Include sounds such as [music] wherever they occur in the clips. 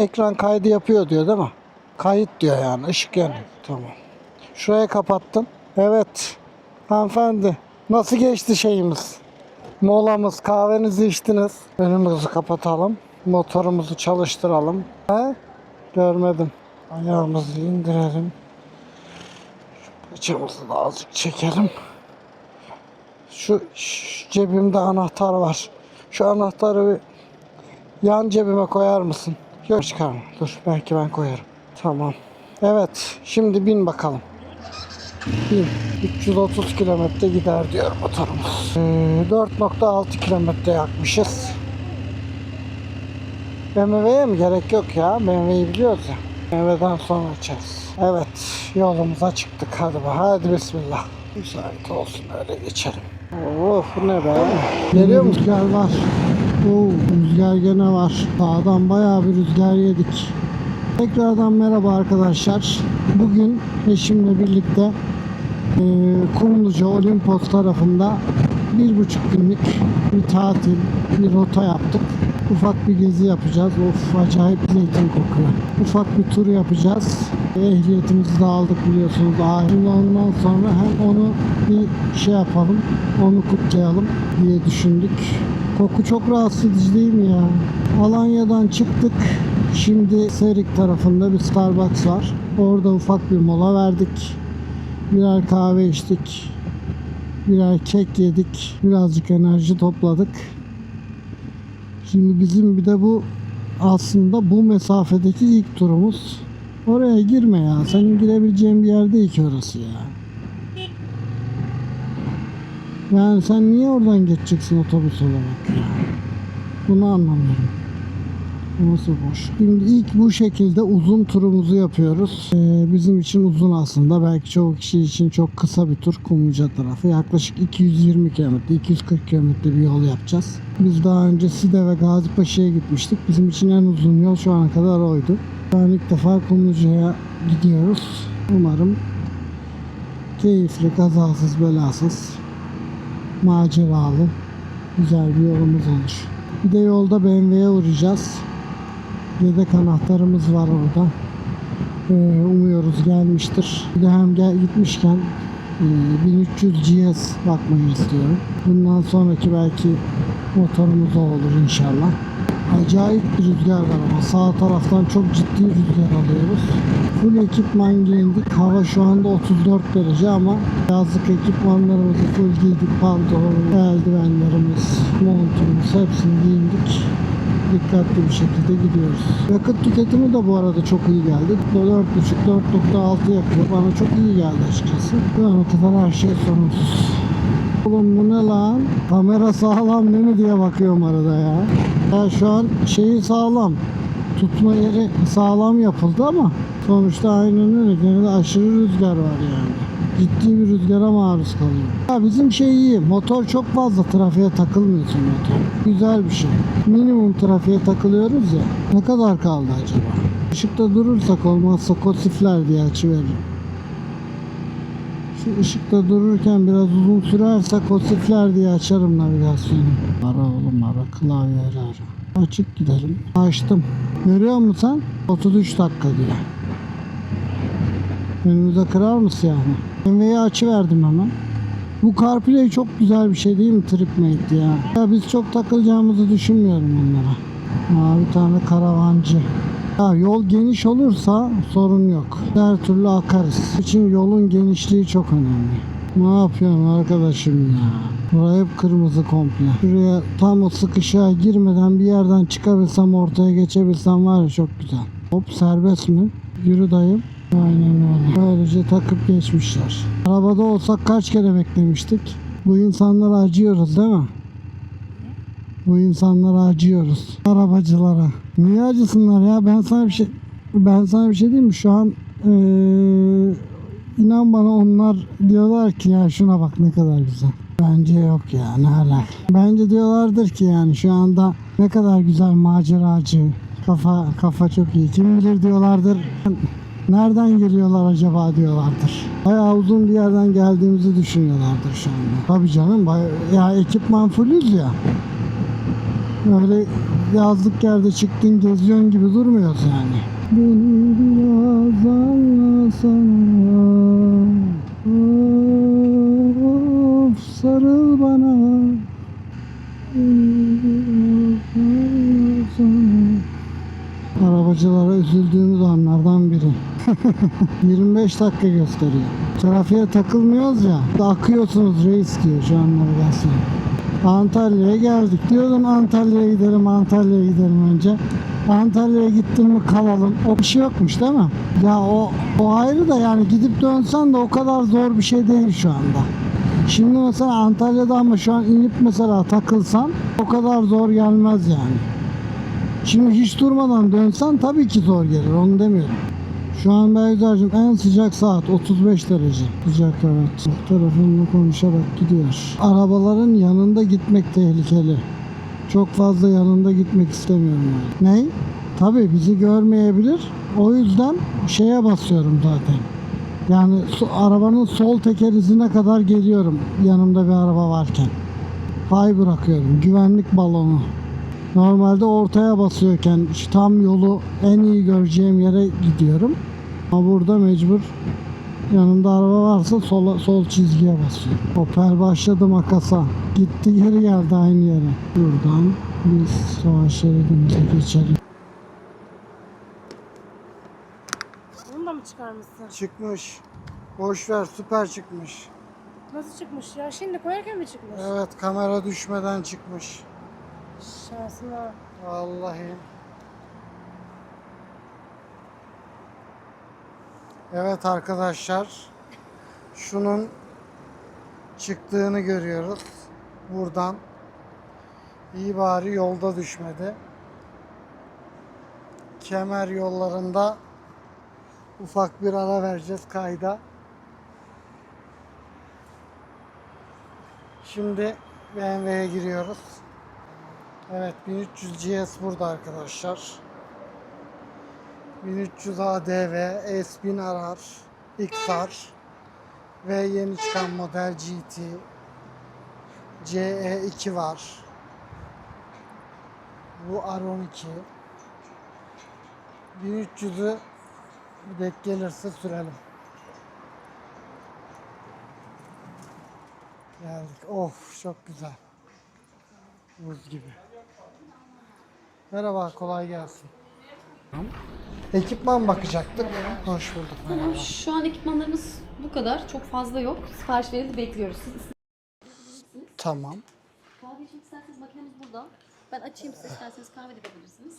Ekran kaydı yapıyor diyor değil mi? Kayıt diyor yani. ışık yanıyor. Tamam. Şuraya kapattım. Evet. Hanımefendi. Nasıl geçti şeyimiz? Molamız, kahvenizi içtiniz. Önümüzü kapatalım. Motorumuzu çalıştıralım. He? Görmedim. Ayağımızı indirelim. Şu paçamızı da azıcık çekelim. Şu, şu cebimde anahtar var. Şu anahtarı bir yan cebime koyar mısın? Yok çıkarma. Dur belki ben koyarım. Tamam. Evet. Şimdi bin bakalım. Bin. 330 kilometre gider diyor motorumuz. Ee, 4.6 kilometre yakmışız. BMW'ye mi gerek yok ya? BMW'yi biliyoruz ya. BMW'den sonra açarız. Evet. Yolumuza çıktık. Hadi be. Hadi bismillah. Müsait olsun öyle geçelim. Oh ne be? Geliyor mu? Rüzgar var. Oo, rüzgar gene var. Sağdan bayağı bir rüzgar yedik. Tekrardan merhaba arkadaşlar. Bugün eşimle birlikte e, Kumluca Olimpos tarafında bir buçuk günlük bir tatil, bir rota yaptık. Ufak bir gezi yapacağız. Of acayip zeytin kokuyor. Ufak bir tur yapacağız. Ehliyetimizi de aldık biliyorsunuz. Şimdi ondan sonra hem onu bir şey yapalım, onu kutlayalım diye düşündük. Koku çok rahatsız edici değil mi ya? Alanya'dan çıktık. Şimdi Serik tarafında bir Starbucks var. Orada ufak bir mola verdik. Birer kahve içtik. Birer kek yedik. Birazcık enerji topladık. Şimdi bizim bir de bu aslında bu mesafedeki ilk turumuz. Oraya girme ya. Senin girebileceğin bir yer değil ki orası ya. Yani sen niye oradan geçeceksin otobüs olarak ya? Bunu anlamıyorum. Nasıl boş? Şimdi ilk bu şekilde uzun turumuzu yapıyoruz. Ee, bizim için uzun aslında. Belki çoğu kişi için çok kısa bir tur Kumluca tarafı. Yaklaşık 220 km, 240 km bir yol yapacağız. Biz daha önce Side ve Gazipaşa'ya gitmiştik. Bizim için en uzun yol şu ana kadar oydu. An ilk defa Kumluca'ya gidiyoruz. Umarım keyifli, kazasız, belasız, maceralı, güzel bir yolumuz olur. Bir de yolda BMW'ye uğrayacağız. Yedek anahtarımız var orada. Ee, umuyoruz gelmiştir. Bir de hem gel gitmişken e, 1300 GS bakmayı istiyorum. Bundan sonraki belki motorumuz olur inşallah. Acayip bir rüzgar var ama sağ taraftan çok ciddi rüzgar alıyoruz. Full ekipman giyindik. Hava şu anda 34 derece ama yazlık ekipmanlarımızı full giydik. Pantolon, eldivenlerimiz, montumuz hepsini giyindik dikkatli bir şekilde gidiyoruz. Yakıt tüketimi de bu arada çok iyi geldi. 4.5-4.6 yakıyor. Bana çok iyi geldi açıkçası. Ana kadar her şey sorunsuz. Oğlum bu ne lan? Kamera sağlam değil mi diye bakıyorum arada ya. Ya şu an şeyi sağlam. Tutma yeri sağlam yapıldı ama sonuçta aynen öyle. Gene de aşırı rüzgar var yani. Ciddi bir rüzgara maruz kalıyor. Ya bizim şey iyi. Motor çok fazla trafiğe takılmıyorsun motor. Güzel bir şey. Minimum trafiğe takılıyoruz ya. Ne kadar kaldı acaba? Işıkta durursak olmazsa kosifler diye açıveririm. Şu ışıkta dururken biraz uzun sürerse kosifler diye açarım navigasyonu. Ara oğlum ara klavye ara. Açık gidelim. Açtım. Görüyor musun sen? 33 dakika diyor. Önümüze kırar mısın yani? BMW'yi açıverdim hemen. Bu CarPlay çok güzel bir şey değil mi TripMate ya? Ya biz çok takılacağımızı düşünmüyorum onlara. Bir tane karavancı. Ya yol geniş olursa sorun yok. Her türlü akarız. için yolun genişliği çok önemli. Ne yapıyorsun arkadaşım ya? Buraya hep kırmızı komple. Şuraya tam o sıkışığa girmeden bir yerden çıkabilsem ortaya geçebilsem var ya çok güzel. Hop serbest mi? Yürü dayım. Aynen öyle. Böylece takıp geçmişler. Arabada olsak kaç kere beklemiştik? Bu insanlara acıyoruz değil mi? Bu insanlara acıyoruz. Arabacılara. Niye acısınlar ya? Ben sana bir şey ben sana bir şey diyeyim mi? Şu an eee, inan bana onlar diyorlar ki ya şuna bak ne kadar güzel. Bence yok ya ne alaka. Bence diyorlardır ki yani şu anda ne kadar güzel maceracı. Kafa kafa çok iyi. Kim bilir diyorlardır. Nereden geliyorlar acaba diyorlardır. Bayağı uzun bir yerden geldiğimizi düşünüyorlardır şu anda. Tabii canım. baya- Ya ekipman fullüz ya. Öyle yazlık yerde çıktın geziyorsun gibi durmuyoruz yani. Beni biraz anlasana Of sarıl bana Arabacılara üzüldüğümüz anlardan biri. [laughs] 25 dakika gösteriyor. Trafiğe takılmıyoruz ya. Akıyorsunuz reis diyor şu an navigasyon. Antalya'ya geldik. Diyordum Antalya'ya gidelim, Antalya'ya gidelim önce. Antalya'ya gittin mi kalalım. O bir şey yokmuş değil mi? Ya o, o ayrı da yani gidip dönsen de o kadar zor bir şey değil şu anda. Şimdi mesela Antalya'da ama şu an inip mesela takılsan o kadar zor gelmez yani. Şimdi hiç durmadan dönsen tabii ki zor gelir onu demiyorum. Şu an Beyza'cığım en sıcak saat 35 derece. Sıcak evet. Telefonla konuşarak gidiyor. Arabaların yanında gitmek tehlikeli. Çok fazla yanında gitmek istemiyorum yani. Ney? Tabii bizi görmeyebilir. O yüzden şeye basıyorum zaten. Yani arabanın sol teker izine kadar geliyorum yanımda bir araba varken. Hay bırakıyorum. Güvenlik balonu. Normalde ortaya basıyorken tam yolu en iyi göreceğim yere gidiyorum. Ama burada mecbur yanımda araba varsa sola, sol çizgiye basıyor. Opel başladı makasa. Gitti geri geldi aynı yere. Buradan biz savaş şeridimize geçelim. Bunu da mı çıkarmışsın? Çıkmış. Boş ver süper çıkmış. Nasıl çıkmış ya? Şimdi koyarken mi çıkmış? Evet kamera düşmeden çıkmış. Şansına. Vallahi. Evet arkadaşlar. Şunun çıktığını görüyoruz. Buradan. İyi bari yolda düşmedi. Kemer yollarında ufak bir ara vereceğiz kayda. Şimdi BMW'ye giriyoruz. Evet 1300 GS burada arkadaşlar. 1300 ADV, S1000 Arar, XR ve yeni çıkan model GT. CE2 var. Bu R12. 1300'ü denk gelirse sürelim. Geldik. Of çok güzel. Buz gibi. Merhaba, kolay gelsin. Ekipman bakacaktık. Hoş bulduk. Merhaba. Şu an ekipmanlarımız bu kadar. Çok fazla yok. Sipariş verildi bekliyoruz. Siz Tamam. kahve içmek isterseniz makinemiz burada. Ben açayım siz isterseniz kahve de yapabilirsiniz.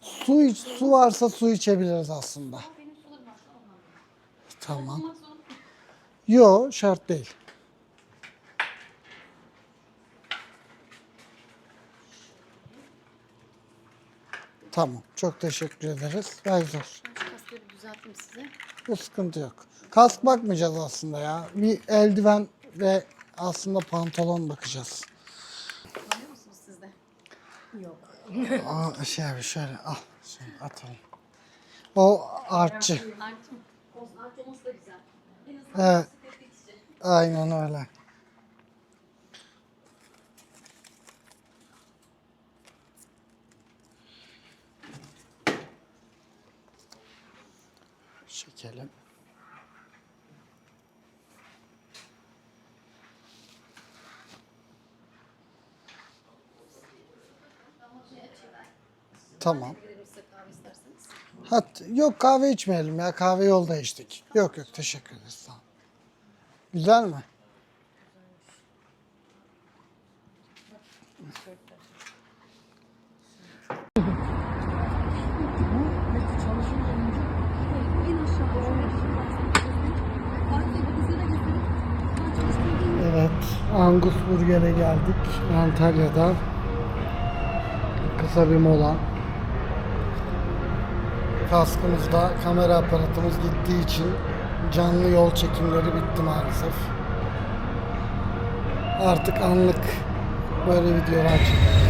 Su iç, su varsa su içebiliriz aslında. Benim sularım var. Tamam. Olmak zorunda. Yo, şart değil. Tamam. Çok teşekkür ederiz. Gayet zor. Ben şu kaskları bir düzelteyim size. Bu sıkıntı yok. Kask bakmayacağız aslında ya. Bir eldiven ve aslında pantolon bakacağız. Kullanıyor musunuz siz de? Yok. [laughs] Aa, şey abi şöyle al. Şöyle atalım. O artçı. Artı mı? Olsun. Artı olması da güzel. En azından Evet. bisiklet geçici. Aynen öyle. Çekelim. Tamam. Hat yok kahve içmeyelim ya. Kahve yolda içtik. Yok yok teşekkür ederiz. Güzel mi? En Angus Burger'e geldik. Antalya'da. Kısa bir mola. Kaskımızda kamera aparatımız gittiği için canlı yol çekimleri bitti maalesef. Artık anlık böyle videolar çekiyoruz.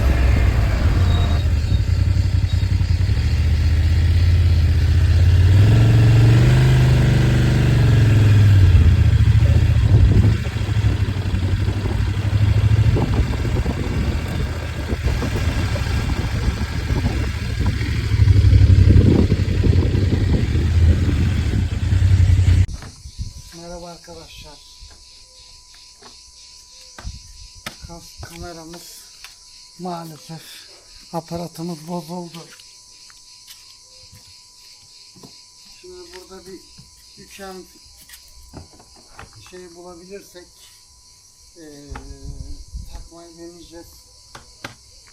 kameramız maalesef aparatımız bozuldu. Şimdi burada bir üçgen şey bulabilirsek eee takmayı deneyeceğiz.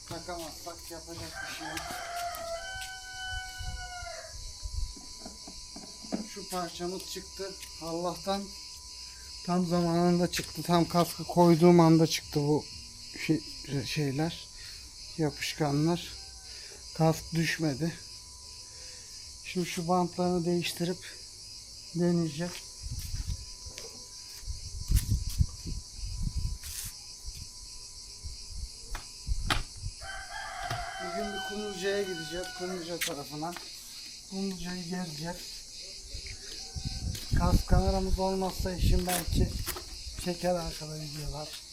Takamazsak yapacak bir şey yok. Şu parçamız çıktı. Allah'tan tam zamanında çıktı. Tam kaskı koyduğum anda çıktı bu şey, şeyler. Yapışkanlar. Kask düşmedi. Şimdi şu bantlarını değiştirip deneyeceğiz. Bugün bir Kumluca'ya gideceğiz. Kumluca tarafına. Kumluca'yı gezeceğiz. Kas kameramız olmazsa işim belki çeker arkada videolar.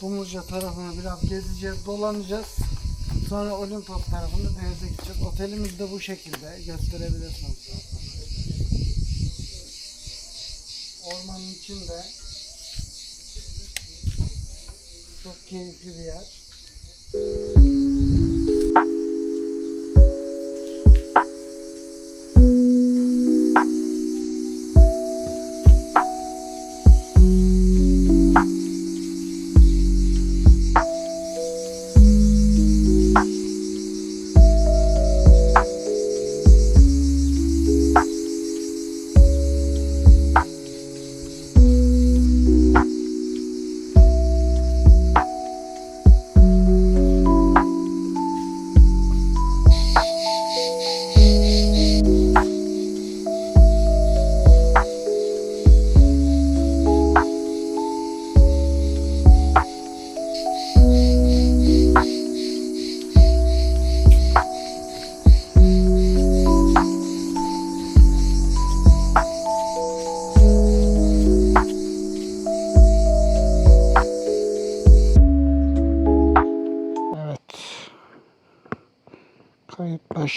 Kumluca tarafını biraz gezeceğiz, dolanacağız. Sonra Olimpos tarafında denize gideceğiz. Otelimiz de bu şekilde gösterebilirsiniz. Ormanın içinde çok keyifli bir yer.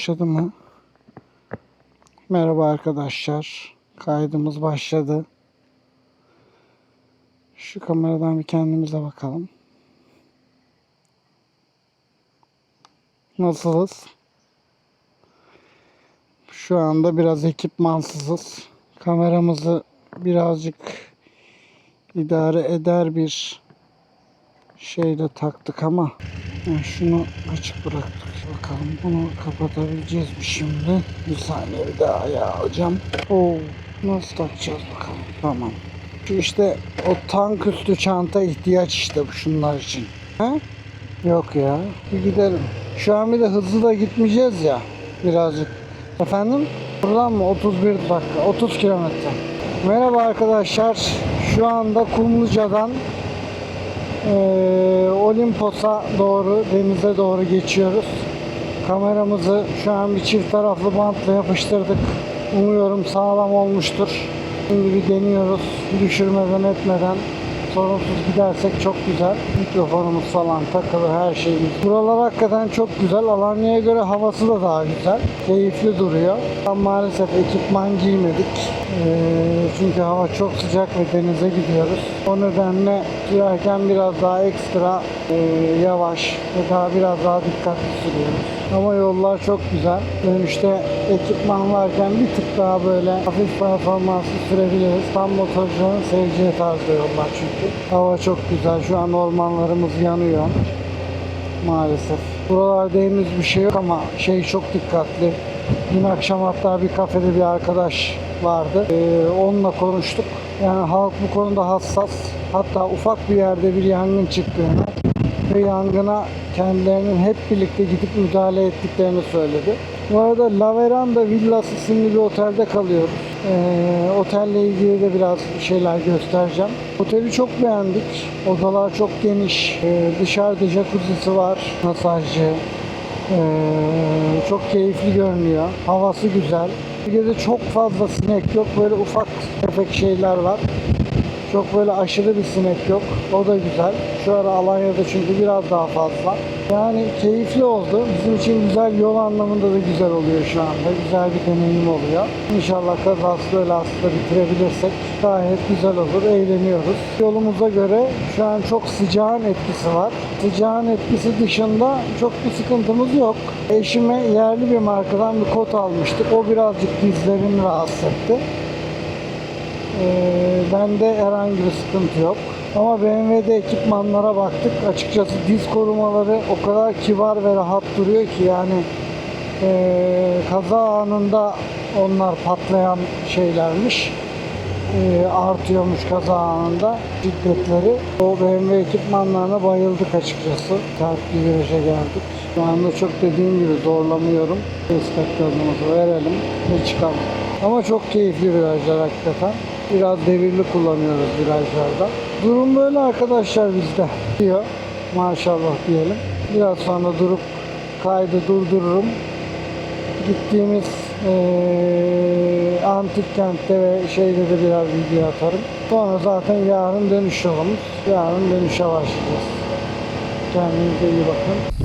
Başladı mı? Merhaba arkadaşlar. Kaydımız başladı. Şu kameradan bir kendimize bakalım. Nasılız? Şu anda biraz ekipmansızız. Kameramızı birazcık idare eder bir şeyle taktık ama Ha, şunu açık bıraktık. Bakalım bunu kapatabileceğiz mi şimdi? Bir saniye bir daha ayağı alacağım. Oo, nasıl takacağız bakalım. Tamam. Şu işte o tank üstü çanta ihtiyaç işte şunlar için. Ha? Yok ya. Bir gidelim. Şu an bir de hızlı da gitmeyeceğiz ya. Birazcık. Efendim? Buradan mı? 31 dakika. 30 kilometre. Merhaba arkadaşlar. Şu anda Kumluca'dan ee, Olimpos'a doğru, denize doğru geçiyoruz. Kameramızı şu an bir çift taraflı bantla yapıştırdık. Umuyorum sağlam olmuştur. Şimdi bir deniyoruz. Düşürmeden etmeden sorunsuz gidersek çok güzel. Mikrofonumuz falan takılı her şeyimiz. Buralar hakikaten çok güzel. Alanya'ya göre havası da daha güzel. Keyifli duruyor. Ama maalesef ekipman giymedik. Ee, çünkü hava çok sıcak ve denize gidiyoruz. O nedenle sürerken biraz daha ekstra yavaş ve daha biraz daha dikkatli sürüyoruz. Ama yollar çok güzel. Dönüşte ekipman varken bir tık daha böyle hafif performanslı sürebiliriz. Tam motorcuların seveceği tarzda yollar çünkü. Hava çok güzel. Şu an ormanlarımız yanıyor. Maalesef. Buralarda henüz bir şey yok ama şey çok dikkatli. Dün akşam hatta bir kafede bir arkadaş vardı. Ee, onunla konuştuk. Yani halk bu konuda hassas. Hatta ufak bir yerde bir yangın çıktığını ve yangına kendilerinin hep birlikte gidip müdahale ettiklerini söyledi. Bu arada La Veranda Villas isimli bir otelde kalıyoruz. Ee, otelle ilgili de biraz şeyler göstereceğim. Oteli çok beğendik. Odalar çok geniş. Ee, dışarıda jacuzzi'si var. Masajcı. Ee, çok keyifli görünüyor. Havası güzel. Bir de çok fazla sinek yok. Böyle ufak tefek şeyler var. Çok böyle aşırı bir sinek yok. O da güzel. Şu ara Alanya'da çünkü biraz daha fazla. Yani keyifli oldu. Bizim için güzel yol anlamında da güzel oluyor şu anda. Güzel bir deneyim oluyor. İnşallah kazası belasız da bitirebilirsek gayet güzel olur. Eğleniyoruz. Yolumuza göre şu an çok sıcağın etkisi var. Sıcağın etkisi dışında çok bir sıkıntımız yok. Eşime yerli bir markadan bir kot almıştık. O birazcık dizlerimi rahatsız etti. Ee, bende herhangi bir sıkıntı yok. Ama BMW'de ekipmanlara baktık. Açıkçası diz korumaları o kadar kibar ve rahat duruyor ki yani ee, kaza anında onlar patlayan şeylermiş. Ee, artıyormuş kaza anında şiddetleri. O BMW ekipmanlarına bayıldık açıkçası. Sert bir viraja geldik. Şu anda çok dediğim gibi zorlamıyorum. Destek verelim ve çıkalım. Ama çok keyifli virajlar hakikaten. Biraz devirli kullanıyoruz virajlarda. Durum böyle arkadaşlar bizde. Diyor. Maşallah diyelim. Biraz sonra durup kaydı durdururum gittiğimiz eee, antik kentte ve şeyde de biraz video atarım. Sonra zaten yarın dönüş yolumuz. Yarın dönüşe başlayacağız. Kendinize iyi bakın.